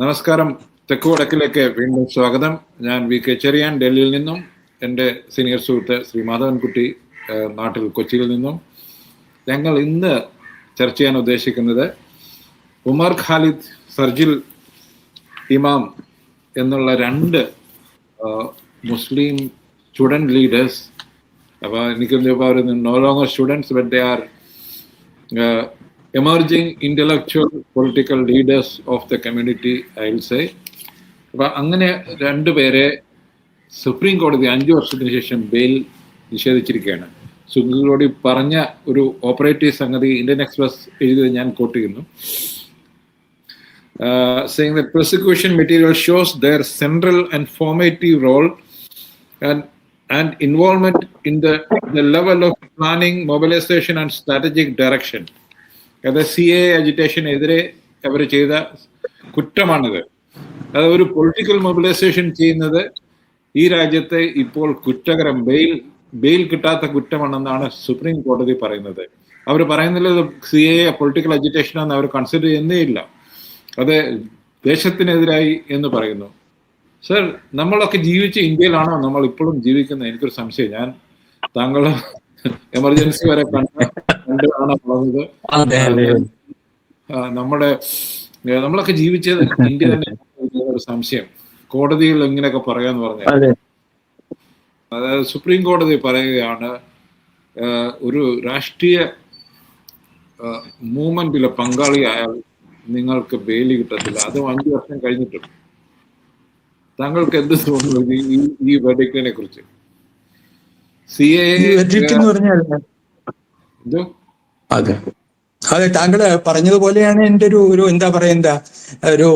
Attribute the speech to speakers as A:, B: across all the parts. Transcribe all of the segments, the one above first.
A: നമസ്കാരം. തെക്ക് വടക്കിലേക്ക് വീണ്ടും സ്വാഗതം. ഞാൻ വി കെ ചെറിയാൻ ഡൽഹിയിൽ നിന്നും എന്റെ സീനിയർ സുഹൃത്ത് ശ്രീ മാധവൻകുട്ടി നാട്ടിൽ കൊച്ചിയിൽ നിന്നും. ഞങ്ങൾ ഇന്ന് ചർച്ച ചെയ്യാൻ ഉദ്ദേശിക്കുന്നത് ഉമർ ഖാലിദ് സർജിൽ ഇമാം എന്നുള്ള രണ്ട് മുസ്ലിം സ്റ്റുഡന്റ് ലീഡേഴ്സ് അപ്പോൾ എനിക്ക് അവർ no longer students but they are emerging intellectual political leaders of the community I will say അപ്പൊ അങ്ങനെ രണ്ടുപേരെ സുപ്രീം കോടതി അഞ്ചു വർഷത്തിന് ശേഷം ബെയിൽ നിഷേധിച്ചിരിക്കുകയാണ് സുപ്രീം കോടതി പറഞ്ഞ ഒരു ഓപ്പറേറ്റീവ് സംഗതി ഇന്ത്യൻ എക്സ്പ്രസ് എഴുതിയത് ഞാൻ കോട്ട് ചെയ്യുന്നു uh, that persecution material shows their central and formative role and and involvement in the, the level of planning, mobilization and strategic direction. അത് സി എ അജിറ്റേഷനെതിരെ അവർ ചെയ്ത കുറ്റമാണിത്. അത് ഒരു പൊളിറ്റിക്കൽ മൊബിലൈസേഷൻ ചെയ്യുന്നത് ഈ രാജ്യത്തെ ഇപ്പോൾ കുറ്റകരം ബെയിൽ ബെയിൽ കിട്ടാത്ത കുറ്റമാണെന്നാണ് സുപ്രീം കോടതി പറയുന്നത്. അവർ പറയുന്നില്ല സി എ പൊളിറ്റിക്കൽ അജിറ്റേഷൻ എന്ന് അവർ കൺസിഡർ ചെയ്യുന്നേ ഇല്ല. അത് ദേശത്തിനെതിരായി എന്ന് പറയുന്നു. സർ നമ്മളൊക്കെ ജീവിച്ച ഇന്ത്യയിലാണോ നമ്മൾ ഇപ്പോഴും ജീവിക്കുന്നത്? എനിക്കൊരു സംശയം. ഞാൻ താങ്കൾ എമർജൻസി വരെ കണ്ട് കണ്ടാണ് വളർന്നത് നമ്മുടെ നമ്മളൊക്കെ ജീവിച്ചത് ഇന്ത്യ തന്നെ ഒരു സംശയം. കോടതിയിൽ ഇങ്ങനെയൊക്കെ പറയാന്ന് പറഞ്ഞു
B: അതെ.
A: അതായത് സുപ്രീം കോടതി പറയുകയാണ് ഒരു രാഷ്ട്രീയ മൂവ്മെന്റിലെ പങ്കാളിയായാൽ നിങ്ങൾക്ക് ബെയിൽ കിട്ടത്തില്ല. അത് അഞ്ചു വർഷം കഴിഞ്ഞിട്ടുണ്ട്. താങ്കൾക്ക് എന്ത് തോന്നുന്നു ഈ- ഈ വെഡിക്കിനെ കുറിച്ച്? സി എ
B: ഈ വെഡ്രിക്ട് എന്ന് പറഞ്ഞാൽ
A: എന്തോ
B: അതെ. അതെ താങ്കൾ പറഞ്ഞതുപോലെയാണ് എന്റെ ഒരു ഒരു എന്താ പറയണ്ട ഒരു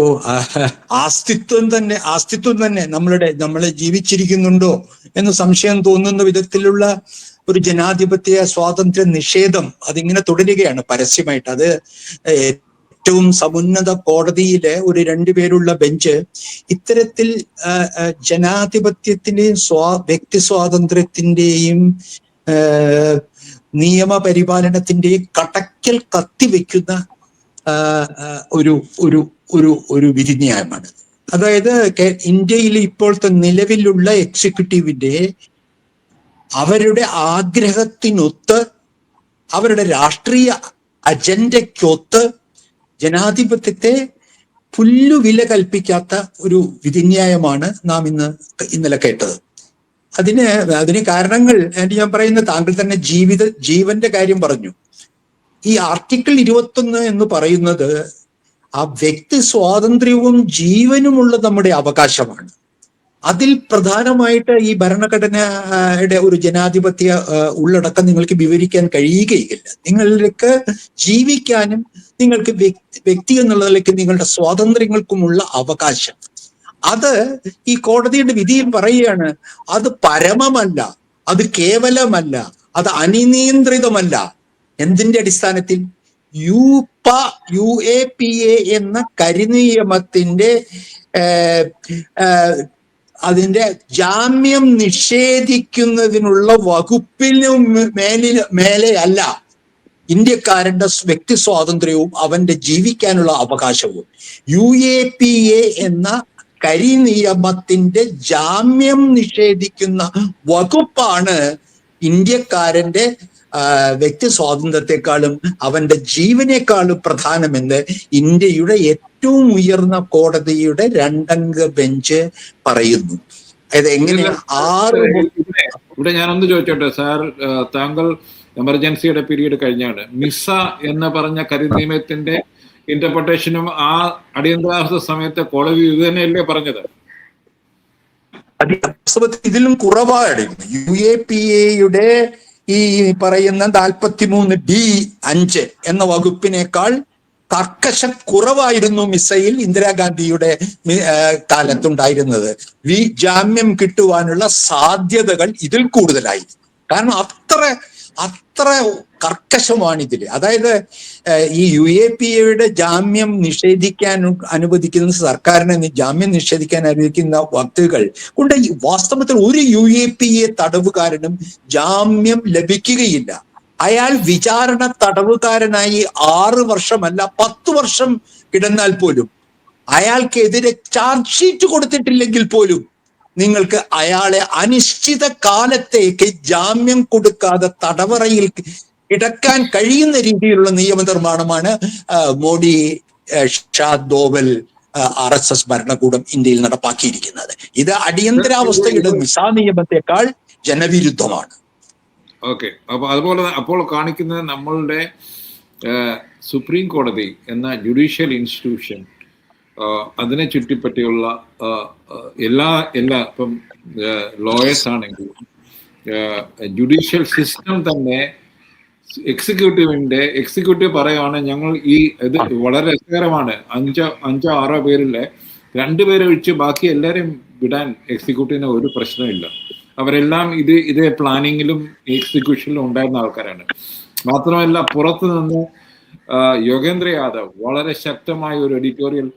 B: ആസ്തിത്വം തന്നെ ആസ്തിത്വം തന്നെ നമ്മളുടെ നമ്മളെ ജീവിച്ചിരിക്കുന്നുണ്ടോ എന്ന് സംശയം തോന്നുന്ന വിധത്തിലുള്ള ഒരു ജനാധിപത്യ സ്വാതന്ത്ര്യ നിഷേധം അതിങ്ങനെ തുടരുകയാണ് പരസ്യമായിട്ട്. അത് ഏറ്റവും സമുന്നത കോടതിയിലെ ഒരു രണ്ടുപേരുള്ള ബെഞ്ച് ഇത്തരത്തിൽ ജനാധിപത്യത്തിന്റെയും സ്വാ വ്യക്തി സ്വാതന്ത്ര്യത്തിന്റെയും നിയമപരിപാലനത്തിന്റെ കടക്കൽ കത്തിവെക്കുന്ന ഒരു ഒരു ഒരു ഒരു വിധിന്യായമാണ്. അതായത് ഇന്ത്യയിൽ ഇപ്പോഴത്തെ നിലവിലുള്ള എക്സിക്യൂട്ടീവിന്റെ അവരുടെ ആഗ്രഹത്തിനൊത്ത് അവരുടെ രാഷ്ട്രീയ അജണ്ടയ്ക്കൊത്ത് ജനാധിപത്യത്തെ പുല്ലുവില കൽപ്പിക്കാത്ത ഒരു വിധിന്യായമാണ് നാം ഇന്ന് ഇന്നലെ കേട്ടത്. അതിന് അതിന് കാരണങ്ങൾ ഞാൻ പറയുന്ന താങ്കൾ തന്നെ ജീവിത ജീവന്റെ കാര്യം പറഞ്ഞു. ഈ ആർട്ടിക്കിൾ ഇരുപത്തൊന്ന് എന്ന് പറയുന്നത് ആ വ്യക്തി സ്വാതന്ത്ര്യവും ജീവനുമുള്ള നമ്മുടെ അവകാശമാണ്. അതിൽ പ്രധാനമായിട്ട് ഈ ഭരണഘടനയുടെ ഒരു ജനാധിപത്യ ഉള്ളടക്കം നിങ്ങൾക്ക് വിവരിക്കാൻ കഴിയുകയില്ല. നിങ്ങൾക്ക് ജീവിക്കാനും നിങ്ങൾക്ക് വ്യക്തി വ്യക്തി എന്നുള്ള നിലയ്ക്ക് നിങ്ങളുടെ സ്വാതന്ത്ര്യങ്ങൾക്കുമുള്ള അവകാശം. അത് ഈ കോടതിയുടെ വിധിയിൽ പറയുകയാണ് അത് പരമമല്ല അത് കേവലമല്ല അത് അനിയന്ത്രിതമല്ല. എന്തിന്റെ അടിസ്ഥാനത്തിൽ? യു പ യു എ പി എ എന്ന കരിനിയമത്തിന്റെ അതിന്റെ ജാമ്യം നിഷേധിക്കുന്നതിനുള്ള വകുപ്പിനും മേലിൽ മേലെ അല്ല. ഇന്ത്യക്കാരന്റെ വ്യക്തി സ്വാതന്ത്ര്യവും അവന്റെ ജീവിക്കാനുള്ള അവകാശവും. യു എ പി എ എന്ന കരിനിയമത്തിന്റെ ജാമ്യം നിഷേധിക്കുന്ന വകുപ്പാണ് ഇന്ത്യക്കാരന്റെ വ്യക്തി സ്വാതന്ത്ര്യത്തെക്കാളും അവന്റെ ജീവനേക്കാളും പ്രധാനമെന്ന് ഇന്ത്യയുടെ ഏറ്റവും ഉയർന്ന കോടതിയുടെ രണ്ടംഗ ബെഞ്ച് പറയുന്നു. അതായത് എങ്ങനെ ആറ്
A: ഇവിടെ ഇവിടെ ഞാനൊന്ന് ചോദിച്ചോട്ടെ? സാർ താങ്കൾ എമർജൻസിയുടെ പീരീഡ് കഴിഞ്ഞാണ്. മിസ എന്ന് പറഞ്ഞ കരിനിയമത്തിന്റെ ഇന്റർപ്രിട്ടേഷനും ആ അടിയന്തരാവസ്ഥ സമയത്തെ കോടതി ഇത് തന്നെയല്ലേ പറഞ്ഞത്?
B: ഇതിലും കുറവാണ്. യു എ പി എയുടെ ഈ പറയുന്ന നാൽപ്പത്തിമൂന്ന് ഡി അഞ്ച് എന്ന വകുപ്പിനേക്കാൾ കർക്കശ കുറവായിരുന്നു മിസൈൽ ഇന്ദിരാഗാന്ധിയുടെ കാലത്തുണ്ടായിരുന്നത്. വി ജാമ്യം കിട്ടുവാനുള്ള സാധ്യതകൾ ഇതിൽ കൂടുതലായി. കാരണം അത്ര അത്ര കർക്കശമാണ് അതായത് ഈ യു എ പി എയുടെ ജാമ്യം നിഷേധിക്കാൻ അനുവദിക്കുന്ന സർക്കാരിനെ ജാമ്യം നിഷേധിക്കാൻ അനുവദിക്കുന്ന വക്തുകൾ കൊണ്ട് വാസ്തവത്തിൽ ഒരു യു എ പി എ തടവുകാരനും ജാമ്യം ലഭിക്കുകയില്ല. അയാൾ വിചാരണ തടവുകാരനായി ആറ് വർഷമല്ല പത്ത് വർഷം കിടന്നാൽ പോലും. അയാൾക്കെതിരെ ചാർജ് ഷീറ്റ് കൊടുത്തിട്ടില്ലെങ്കിൽ പോലും നിങ്ങൾക്ക് അയാളെ അനിശ്ചിത കാലത്തേക്ക് ജാമ്യം കൊടുക്കാതെ തടവറയിൽ കിടക്കാൻ കഴിയുന്ന രീതിയിലുള്ള നിയമനിർമ്മാണമാണ് Modi Shah Doval R S S ഭരണകൂടം ഇന്ത്യയിൽ നടപ്പാക്കിയിരിക്കുന്നത്. ഇത് അടിയന്തരാവസ്ഥയുടെ വിസാ നിയമത്തെക്കാൾ ജനവിരുദ്ധമാണ്.
A: ഓക്കെ. അപ്പൊ അതുപോലെ അപ്പോൾ കാണിക്കുന്നത് നമ്മളുടെ സുപ്രീം കോടതി എന്ന ജുഡീഷ്യൽ ഇൻസ്റ്റിറ്റ്യൂഷൻ അതിനെ ചുറ്റിപ്പറ്റിയുള്ള എല്ലാ എല്ലാ ഇപ്പം ലോയേഴ്സ് ആണെങ്കിലും ജുഡീഷ്യൽ സിസ്റ്റം തന്നെ എക്സിക്യൂട്ടീവിന്റെ എക്സിക്യൂട്ടീവ് പറയുവാണ് ഞങ്ങൾ ഈ ഇത് വളരെ രസകരമാണ്. അഞ്ചോ അഞ്ചോ ആറോ പേരിലെ രണ്ടുപേരെ ഒഴിച്ച് ബാക്കി എല്ലാവരെയും വിടാൻ എക്സിക്യൂട്ടീവിന് ഒരു പ്രശ്നമില്ല. അവരെല്ലാം ഇത് ഇതേ പ്ലാനിങ്ങിലും എക്സിക്യൂഷനിലും ഉണ്ടായിരുന്ന ആൾക്കാരാണ്. മാത്രമല്ല പുറത്തു നിന്ന് യോഗേന്ദ്ര യാദവ് വളരെ ശക്തമായ ഒരു എഡിറ്റോറിയൽ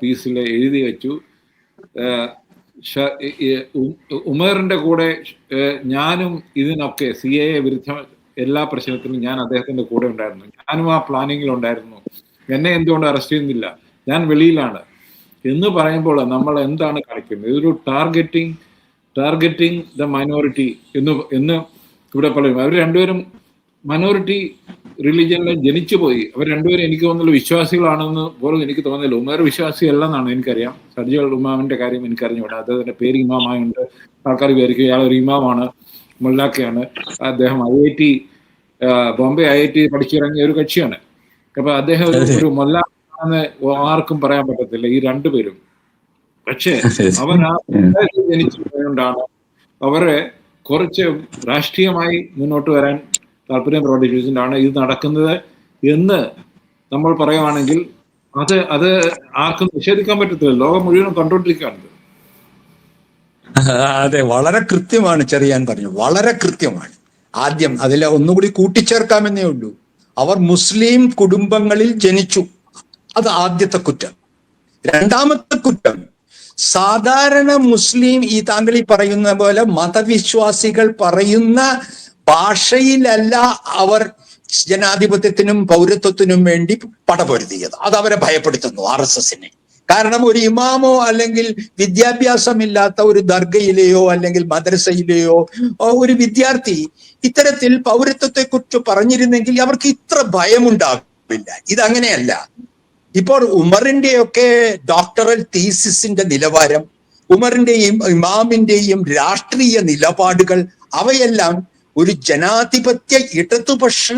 A: പീസിൽ എഴുതി വെച്ചു. ഉമറിന്റെ കൂടെ ഞാനും ഇതിനൊക്കെ സി എ വിരുദ്ധ എല്ലാ പ്രശ്നത്തിലും ഞാൻ അദ്ദേഹത്തിന്റെ കൂടെ ഉണ്ടായിരുന്നു. ഞാനും ആ പ്ലാനിങ്ങിൽ ഉണ്ടായിരുന്നു. എന്നെ എന്തുകൊണ്ട് അറസ്റ്റ് ചെയ്യുന്നില്ല? ഞാൻ വെളിയിലാണ്. എന്ന് പറയുമ്പോൾ നമ്മൾ എന്താണ് കളിക്കുന്നത്? ഇതൊരു ടാർഗറ്റിംഗ് ടാർഗറ്റിംഗ് ദ മൈനോറിറ്റി എന്ന് എന്ന് ഇവിടെ പറയും. അവർ രണ്ടുപേരും മൈനോറിറ്റി റിലീജിയനിൽ ജനിച്ചു പോയി. അവർ രണ്ടുപേരും എനിക്ക് തോന്നുന്നുള്ള വിശ്വാസികളാണെന്ന് പോലും എനിക്ക് തോന്നുന്നില്ല. ഉമർ വിശ്വാസിയല്ലെന്നാണ് എനിക്കറിയാം. സർജികൾ ഉമാമിന്റെ കാര്യം എനിക്കറിഞ്ഞുകൂടാ. അദ്ദേഹത്തിന്റെ പേര് ഇമാമായുണ്ട് ആൾക്കാർ വിചാരിക്കും ഇയാൾ ഒരു ഇമാമാണ് മുല്ലാക്കയാണ് അദ്ദേഹം I I T Bombay I I T പഠിച്ചിറങ്ങിയ ഒരു കക്ഷിയാണ്. അപ്പൊ അദ്ദേഹം ഒരു- ഒരു ആർക്കും പറയാൻ പറ്റത്തില്ല ഈ രണ്ടുപേരും പക്ഷേ അവൻ ആ ജനിച്ചു പോയതുകൊണ്ടാണ് അവരെ കുറച്ച് രാഷ്ട്രീയമായി മുന്നോട്ട് വരാൻ താല്പര്യം പ്രകടിപ്പിച്ചിട്ടാണ് ഇത് നടക്കുന്നത് എന്ന് നമ്മൾ പറയുവാണെങ്കിൽ അത് അത് ആർക്കും നിഷേധിക്കാൻ പറ്റത്തില്ല. ലോകം മുഴുവനും കണ്ടുകൊണ്ടിരിക്കുകയാണ്.
B: അതെ വളരെ കൃത്യമാണ് ചെറിയാൻ പറഞ്ഞു. വളരെ കൃത്യമാണ്. ആദ്യം അതിൽ ഒന്നുകൂടി കൂട്ടിച്ചേർക്കാമെന്നേ ഉള്ളൂ. അവർ മുസ്ലിം കുടുംബങ്ങളിൽ ജനിച്ചു. അത് ആദ്യത്തെ കുറ്റം. രണ്ടാമത്തെ കുറ്റം സാധാരണ മുസ്ലിം ഈ താങ്കൾ ഈ പറയുന്ന പോലെ മതവിശ്വാസികൾ പറയുന്ന ഭാഷയിലല്ല അവർ ജനാധിപത്യത്തിനും പൗരത്വത്തിനും വേണ്ടി പടപൊരുതിയത്. അത് അവരെ ഭയപ്പെടുത്തുന്നു ആർ എസ് എസിനെ. കാരണം ഒരു ഇമാമോ അല്ലെങ്കിൽ വിദ്യാഭ്യാസമില്ലാത്ത ഒരു ദർഗയിലെയോ അല്ലെങ്കിൽ മദ്രസയിലെയോ ഒരു വിദ്യാർത്ഥി ഇത്തരത്തിൽ പൗരത്വത്തെക്കുറിച്ച് പറഞ്ഞിരുന്നെങ്കിൽ അവർക്ക് ഇത്ര ഭയമുണ്ടാവില്ല. ഇതങ്ങനെയല്ല. ഇപ്പോൾ ഉമറിന്റെയൊക്കെ ഡോക്ടറൽ തീസിസിന്റെ നിലവാരം ഉമറിന്റെയും ഇമാമിന്റെയും രാഷ്ട്രീയ നിലപാടുകൾ അവയെല്ലാം ഒരു ജനാധിപത്യ ഇടതുപക്ഷ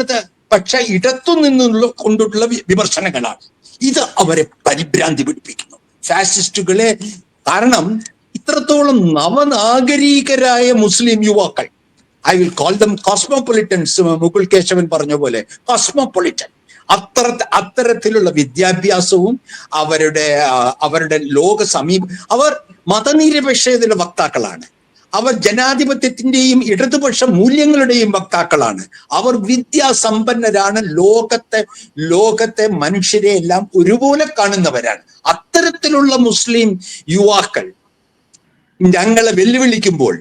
B: പക്ഷ ഇടത്തു നിന്നുള്ള കൊണ്ടുള്ള വിമർശനങ്ങളാണ്. ഇത് അവരെ പരിഭ്രാന്തി പിടിപ്പിക്കുന്നു. ഫാസിസ്റ്റുകളെ കാരണം ഇത്രത്തോളം നവനാഗരികരായ മുസ്ലിം യുവാക്കൾ. I will call them cosmopolitans Mukul Keshavan പറഞ്ഞ പോലെ കോസ്മോപൊളിറ്റൻ അത്ര അത്തരത്തിലുള്ള വിദ്യാഭ്യാസവും അവരുടെ അവരുടെ ലോക സമീപം അവർ മതനിരപേക്ഷതയുടെ വക്താക്കളാണ്. അവർ ജനാധിപത്യത്തിന്റെയും ഇടതുപക്ഷ മൂല്യങ്ങളുടെയും വക്താക്കളാണ്. അവർ വിദ്യാസമ്പന്നരാണ്. ലോകത്തെ ലോകത്തെ മനുഷ്യരെ എല്ലാം ഒരുപോലെ കാണുന്നവരാണ്. അത്തരത്തിലുള്ള മുസ്ലിം യുവാക്കൾ ഞങ്ങളെ വെല്ലുവിളിക്കുമ്പോൾ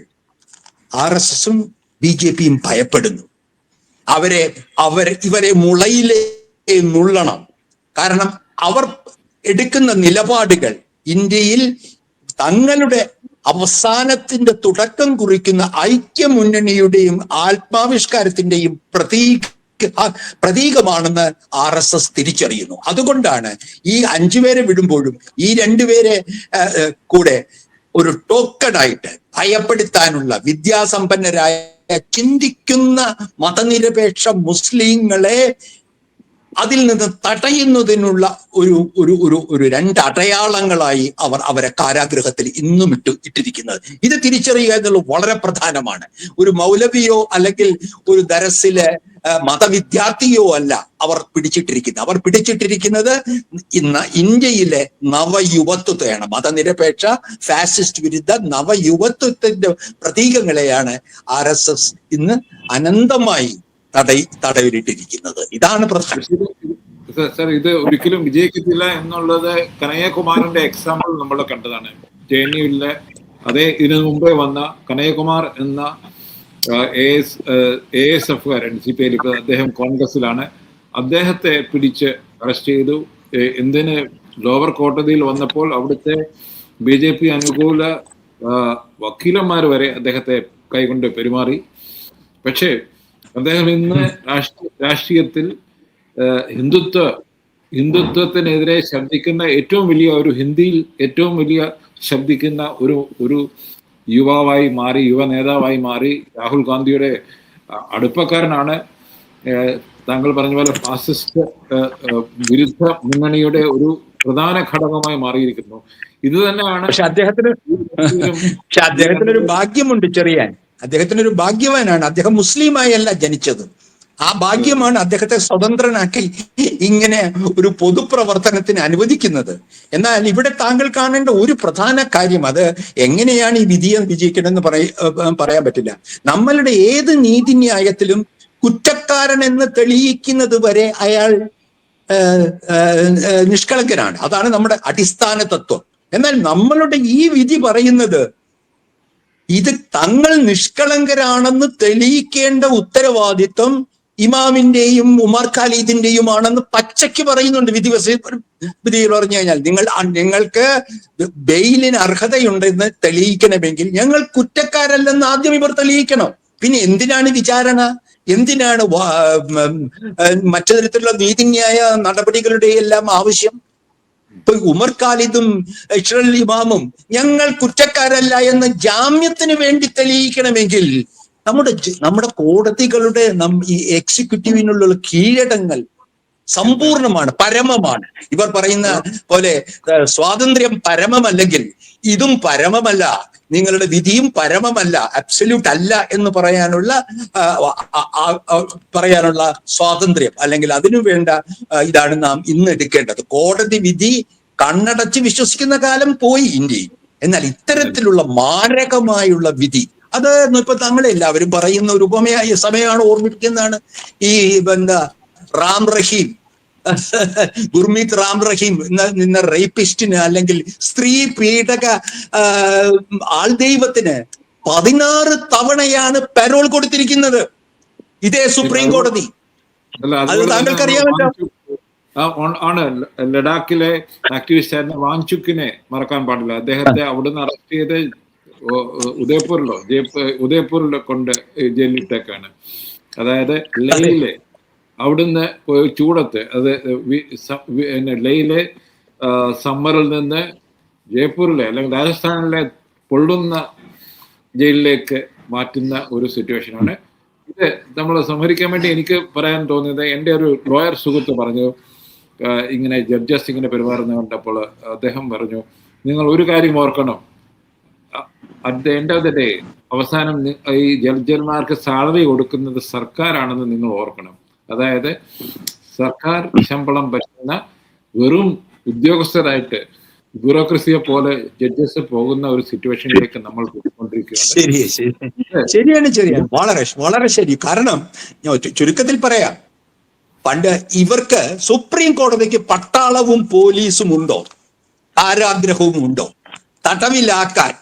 B: ആർ എസ് എസും ബി ജെ പിയും ഭയപ്പെടുന്നു. അവരെ അവർ ഇവരെ മുളയിലെ നുള്ളണം. കാരണം അവർ എടുക്കുന്ന നിലപാടുകൾ ഇന്ത്യയിൽ തങ്ങളുടെ അവസാനത്തിന്റെ തുടക്കം കുറിക്കുന്ന ഐക്യമുന്നണിയുടെയും ആത്മാവിഷ്കാരത്തിന്റെയും പ്രതീക പ്രതീകമാണെന്ന് ആർ എസ് എസ് തിരിച്ചറിയുന്നു. അതുകൊണ്ടാണ് ഈ അഞ്ചുപേരെ വിടുമ്പോഴും ഈ രണ്ടുപേരെ കൂടെ ഒരു ടോക്കണായിട്ട് ഭയപ്പെടുത്താനുള്ള വിദ്യാസമ്പന്നരായ ചിന്തിക്കുന്ന മതനിരപേക്ഷ മുസ്ലിങ്ങളെ അതിൽ നിന്ന് തടയുന്നതിനുള്ള ഒരു ഒരു ഒരു ഒരു രണ്ട് അടയാളങ്ങളായി അവർ അവരെ കാരാഗ്രഹത്തിൽ ഇന്നും ഇട്ട് ഇട്ടിരിക്കുന്നത്. ഇത് തിരിച്ചറിയുക എന്നുള്ളത് വളരെ പ്രധാനമാണ്. ഒരു മൗലവിയോ അല്ലെങ്കിൽ ഒരു ദരസിലെ മതവിദ്യാർത്ഥിയോ അല്ല അവർ പിടിച്ചിട്ടിരിക്കുന്നത്. അവർ പിടിച്ചിട്ടിരിക്കുന്നത് ഇന്ന് ഇന്ത്യയിലെ നവയുവത്വത്തെയാണ്. മതനിരപേക്ഷ ഫാസിസ്റ്റ് വിരുദ്ധ നവയുവത്വത്തിന്റെ പ്രതീകങ്ങളെയാണ് ആർ ഇന്ന് അനന്തമായി തടയി തടവിലിട്ടിരിക്കുന്നത്. ഇതാണ് പ്രശ്നം.
A: സർ, ഇത് ഒരിക്കലും വിജയിക്കത്തില്ല എന്നുള്ളത് കനയ്യകുമാറിന്റെ എക്സാമ്പിൾ നമ്മൾ കണ്ടതാണ്. ജെ എൻ യുവിലെ അതേ ഇതിനു മുമ്പേ വന്ന കനയ്യകുമാർ എന്ന എ എസ് എ എസ് എഫുകാരൻ സി പി ഐ അദ്ദേഹം കോൺഗ്രസിലാണ് അദ്ദേഹത്തെ പിടിച്ച് അറസ്റ്റ് ചെയ്തു. എന്തിന്? ലോവർ കോടതിയിൽ വന്നപ്പോൾ അവിടുത്തെ ബി ജെ പി അനുകൂല വക്കീലന്മാർ വരെ അദ്ദേഹത്തെ കൈകൊണ്ട് പെരുമാറി. പക്ഷേ അദ്ദേഹം ഇന്ന് രാഷ്ട്രീയ രാഷ്ട്രീയത്തിൽ ഹിന്ദുത്വ ഹിന്ദുത്വത്തിനെതിരെ ശബ്ദിക്കുന്ന ഏറ്റവും വലിയ ഒരു ഹിന്ദിയിൽ ഏറ്റവും വലിയ ശബ്ദിക്കുന്ന ഒരു ഒരു യുവാവായി മാറി യുവ നേതാവായി മാറി രാഹുൽ ഗാന്ധിയുടെ അടുപ്പക്കാരനാണ്. താങ്കൾ പറഞ്ഞ പോലെ ഫാസിസ്റ്റ് വിരുദ്ധ മുന്നണിയുടെ ഒരു പ്രധാന ഘടകമായി മാറിയിരിക്കുന്നു. ഇത് തന്നെയാണ്
B: പക്ഷെ അദ്ദേഹത്തിന് പക്ഷെ അദ്ദേഹത്തിന് ഒരു ഭാഗ്യമുണ്ട് ചെറിയാൻ. അദ്ദേഹത്തിന് ഒരു ഭാഗ്യവാനാണ്. അദ്ദേഹം മുസ്ലിമായല്ല ജനിച്ചത്. ആ ഭാഗ്യമാണ് അദ്ദേഹത്തെ സ്വതന്ത്രനാക്കി ഇങ്ങനെ ഒരു പൊതുപ്രവർത്തനത്തിന് അനുവദിക്കുന്നത്. എന്നാൽ ഇവിടെ താങ്കൾ കാണേണ്ട ഒരു പ്രധാന കാര്യം അത് എങ്ങനെയാണ് ഈ വിധിയെ വിജയിക്കണമെന്ന് പറയ പറയാൻ പറ്റില്ല. നമ്മളുടെ ഏത് നീതിന്യായത്തിലും കുറ്റക്കാരൻ എന്ന് തെളിയിക്കുന്നത് വരെ അയാൾ നിഷ്കളങ്കനാണ്. അതാണ് നമ്മുടെ അടിസ്ഥാന തത്വം. എന്നാൽ നമ്മളുടെ ഈ വിധി പറയുന്നത് ഇത് തങ്ങൾ നിഷ്കളങ്കരാണെന്ന് തെളിയിക്കേണ്ട ഉത്തരവാദിത്വം ഇമാമിന്റെയും ഉമർ ഖാലിദിന്റെയും ആണെന്ന് പച്ചയ്ക്ക് പറയുന്നുണ്ട് വിധി വിധിയിൽ പറഞ്ഞു കഴിഞ്ഞാൽ. നിങ്ങൾ നിങ്ങൾക്ക് ബെയിലിന് അർഹതയുണ്ടെന്ന് തെളിയിക്കണമെങ്കിൽ ഞങ്ങൾ കുറ്റക്കാരല്ലെന്ന് ആദ്യം ഇവർ തെളിയിക്കണം. പിന്നെ എന്തിനാണ് വിചാരണ? എന്തിനാണ് മറ്റു തരത്തിലുള്ള നീതിന്യായ നടപടികളുടെ എല്ലാം ആവശ്യം? ഉമർ ഖാലിദും ഇഷ്റൽ ഇമാമും ഞങ്ങൾ കുറ്റക്കാരല്ല എന്ന ജാമ്യത്തിന് വേണ്ടി തെളിയിക്കണമെങ്കിൽ നമ്മുടെ നമ്മുടെ കോടതികളുടെ നം ഈ എക്സിക്യൂട്ടീവിനുള്ള കീഴടങ്ങൾ സമ്പൂർണമാണ് പരമമാണ്. ഇവർ പറയുന്ന പോലെ സ്വാതന്ത്ര്യം പരമമല്ലെങ്കിൽ ഇതും പരമമല്ല നിങ്ങളുടെ വിധിയും പരമമല്ല അബ്സല്യൂട്ട് അല്ല എന്ന് പറയാനുള്ള പറയാനുള്ള സ്വാതന്ത്ര്യം. അല്ലെങ്കിൽ അതിനു വേണ്ട ഇതാണ് നാം ഇന്ന് എടുക്കേണ്ടത്. കോടതി വിധി കണ്ണടച്ച് വിശ്വസിക്കുന്ന കാലം പോയി ഇന്ത്യയിൽ എന്നാൽ ഇത്തരത്തിലുള്ള മാരകമായുള്ള വിധി അത് ഇപ്പൊ തങ്ങളെല്ലാവരും പറയുന്ന ഒരു ഉപമയായ സമയമാണ് ഓർമ്മിപ്പിക്കുന്നതാണ്. ഈ എന്താ റാം റഹീം. ഗുർമീത് റാം റഹീം എന്ന നിന്ന റേപ്പിസ്റ്റിന് അല്ലെങ്കിൽ സ്ത്രീ പീഡക ആൾ ആൾദൈവത്തിന് പതിനാറ് തവണയാണ് പരോൾ കൊടുത്തിരിക്കുന്നത്. ഇതേ സുപ്രീം കോടതി.
A: അല്ല
B: അത്
A: താങ്കൾക്കറിയാമല്ലോ. ആണ് ലഡാക്കിലെ ആക്ടിവിസ്റ്റ് ആയിരുന്ന വാങ്ചുക്കിനെ മറക്കാൻ പാടില്ല. അദ്ദേഹത്തെ അവിടുന്ന് അറസ്റ്റ് ചെയ്ത് ഉദയപൂരിലോ ഉദയപൂരിലോ കൊണ്ട് ജയിലിട്ടേക്കാണ് അതായത് ലേയിലെ അവിടുന്ന് ചൂടത്തെ അത് ലേയിലെ സമ്മറിൽ നിന്ന് ജയ്പൂരിലെ അല്ലെങ്കിൽ രാജസ്ഥാനിലെ പൊള്ളുന്ന ജയിലിലേക്ക് മാറ്റുന്ന ഒരു സിറ്റുവേഷനാണ്. ഇത് നമ്മൾ സംഹരിക്കാൻ വേണ്ടി എനിക്ക് പറയാൻ തോന്നിയത് എന്റെ ഒരു ലോയർ സുഹൃത്ത് പറഞ്ഞു ഇങ്ങനെ ജഡ്ജസ് ഇങ്ങനെ പെരുമാറുന്ന കണ്ടപ്പോൾ അദ്ദേഹം പറഞ്ഞു നിങ്ങൾ ഒരു കാര്യം ഓർക്കണം. At the end of the day അവസാനം ഈ ജഡ്ജന്മാർക്ക് സാലറി കൊടുക്കുന്നത് സർക്കാരാണെന്ന് നിങ്ങൾ ഓർക്കണം. അതായത് സർക്കാർ ശമ്പളം പറ്റുന്ന വെറും ഉദ്യോഗസ്ഥരായിട്ട് ബ്യൂറോക്രസിയെ പോലെ ജഡ്ജസ് പോകുന്ന ഒരു സിറ്റുവേഷനിലേക്ക് നമ്മൾ പോയിക്കൊണ്ടിരിക്കുകയാണ്.
B: ശരിയാണ് ശരിയാണ്. വളരെ വളരെ ശരി. കാരണം ഞാൻ ചുരുക്കത്തിൽ പറയാം. പണ്ട് ഇവർക്ക് സുപ്രീം കോടതിക്ക് പട്ടാളവും പോലീസും ഉണ്ടോ? ആരാഗ്രഹവും ഉണ്ടോ? തടവിലാക്കാൻ.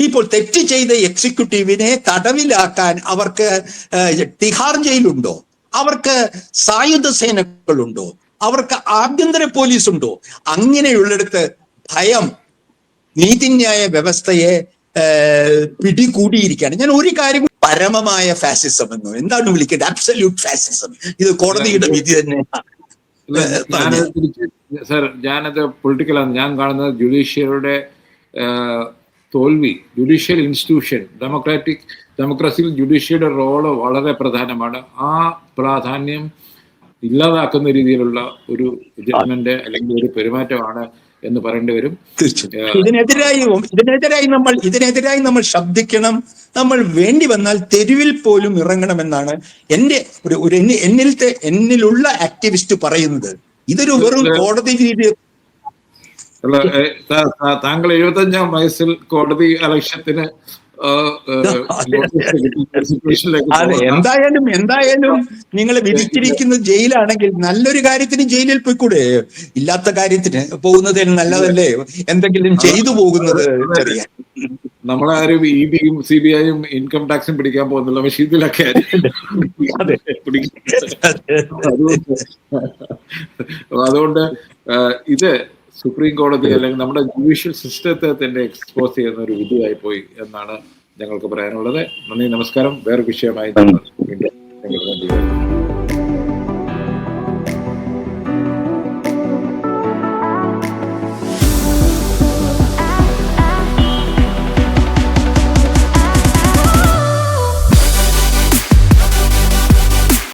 B: ഇപ്പോൾ തെറ്റ് ചെയ്ത എക്സിക്യൂട്ടീവിനെ തടവിലാക്കാൻ അവർക്ക് തിഹാർ ജയിലുണ്ടോ? അവർക്ക് സായുധ സേനകളുണ്ടോ? അവർക്ക് ആഭ്യന്തര പോലീസ് ഉണ്ടോ അങ്ങനെയുള്ളിടത്ത് ഭയം നീതിന്യായ വ്യവസ്ഥയെ പിടികൂടിയിരിക്കുകയാണ്. ഞാൻ ഒരു കാര്യം പരമമായ ഫാസിസം എന്നോ. എന്താണ് വിളിക്കുന്നത് അബ്സല്യൂട്ട് ഫാസിസം ഇത് കോടതിയുടെ വിധി
A: തന്നെയാണ് സർ ഞാനത് പൊളിറ്റിക്കലാണ് ഞാൻ കാണുന്നത് ജുഡീഷ്യറിയുടെ തോൽവി ജുഡീഷ്യൽ ഇൻസ്റ്റിറ്റ്യൂഷൻ ഡെമോക്രാറ്റിക് ഡെമോക്രസിയിൽ ജുഡീഷ്യയുടെ റോൾ വളരെ പ്രധാനമാണ്. ആ പ്രാധാന്യം ഇല്ലാതാക്കുന്ന രീതിയിലുള്ള ഒരു ജഡ്ജ്മെന്റ് അല്ലെങ്കിൽ ഒരു പെരുമാറ്റമാണ് എന്ന് പറയേണ്ടി വരും.
B: ഇതിനെതിരായി ഇതിനെതിരായി നമ്മൾ ഇതിനെതിരായി നമ്മൾ ശബ്ദിക്കണം നമ്മൾ വേണ്ടി വന്നാൽ തെരുവിൽ പോലും ഇറങ്ങണമെന്നാണ് എന്റെ ഒരു ഒരു എന്നി- എന്നിലത്തെ എന്നിലുള്ള ആക്ടിവിസ്റ്റ് പറയുന്നത്. ഇതൊരു വെറും കോടതി രീതി
A: താങ്കൾ എഴുപത്തഞ്ചാം വയസ്സിൽ കോടതി അലക്ഷ്യത്തിന്
B: എന്തായാലും എന്തായാലും നിങ്ങൾ വിധിച്ചിരിക്കുന്ന ജയിലാണെങ്കിൽ നല്ലൊരു കാര്യത്തിന് ജയിലിൽ പോയിക്കൂടെ? ഇല്ലാത്ത കാര്യത്തിന് പോകുന്നത് നല്ലതല്ലേ? എന്തെങ്കിലും ചെയ്തു പോകുന്നത് ചെറിയ
A: നമ്മളാരും ഇ ബിയും സി ബി ഐയും ഇൻകം ടാക്സും പിടിക്കാൻ പോകുന്നില്ല. പക്ഷെ ഇതിലൊക്കെ
B: അതെ.
A: അതുകൊണ്ട് അതുകൊണ്ട് ഇത് സുപ്രീം കോടതി അല്ലെങ്കിൽ നമ്മുടെ ജുഡീഷ്യൽ സിസ്റ്റത്തെ തന്നെ എക്സ്പോസ് ചെയ്യുന്ന ഒരു വിധിയായി പോയി എന്നാണ് ഞങ്ങൾക്ക് പറയാനുള്ളത്. നന്ദി നമസ്കാരം. വേറെ വിഷയമായി